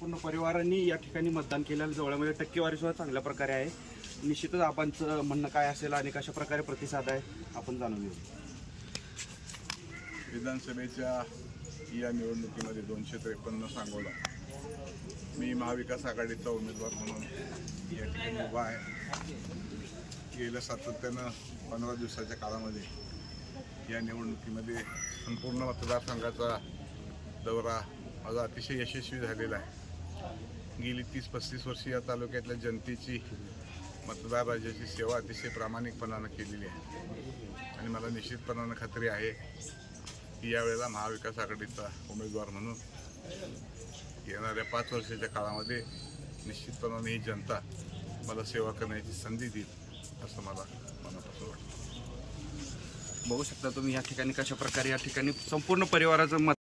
पूर्ण परिवारांनी या ठिकाणी मतदान केलेलं जवळमध्ये टक्केवारी सुद्धा चांगल्या प्रकारे आहे. निश्चितच आपणचं म्हणणं काय असेल आणि कशा प्रकारे प्रतिसाद आहे आपण जाणून घेऊ. विधानसभेच्या या निवडणुकीमध्ये दोनशे त्रेपन्न सांगोला. मी महाविकास आघाडीचा उमेदवार म्हणून या ठिकाणी उभा आहे. गेल्या सातत्यानं पंधरा दिवसाच्या काळामध्ये या निवडणुकीमध्ये संपूर्ण मतदारसंघाचा दौरा माझा अतिशय यशस्वी झालेला आहे. गेली तीस पस्तीस वर्ष या तालुक्यातल्या जनतेची मतदारराजाची सेवा अतिशय प्रामाणिकपणानं केलेली आहे. आणि मला निश्चितपणानं खात्री आहे की यावेळेला महाविकास आघाडीचा उमेदवार म्हणून येणाऱ्या पाच वर्षाच्या काळामध्ये निश्चितपणाने ही जनता मला सेवा करण्याची संधी देईल असं मला मनापासून वाटतं. बघू शकता तुम्ही या ठिकाणी कशा प्रकारे या ठिकाणी संपूर्ण परिवाराचं मत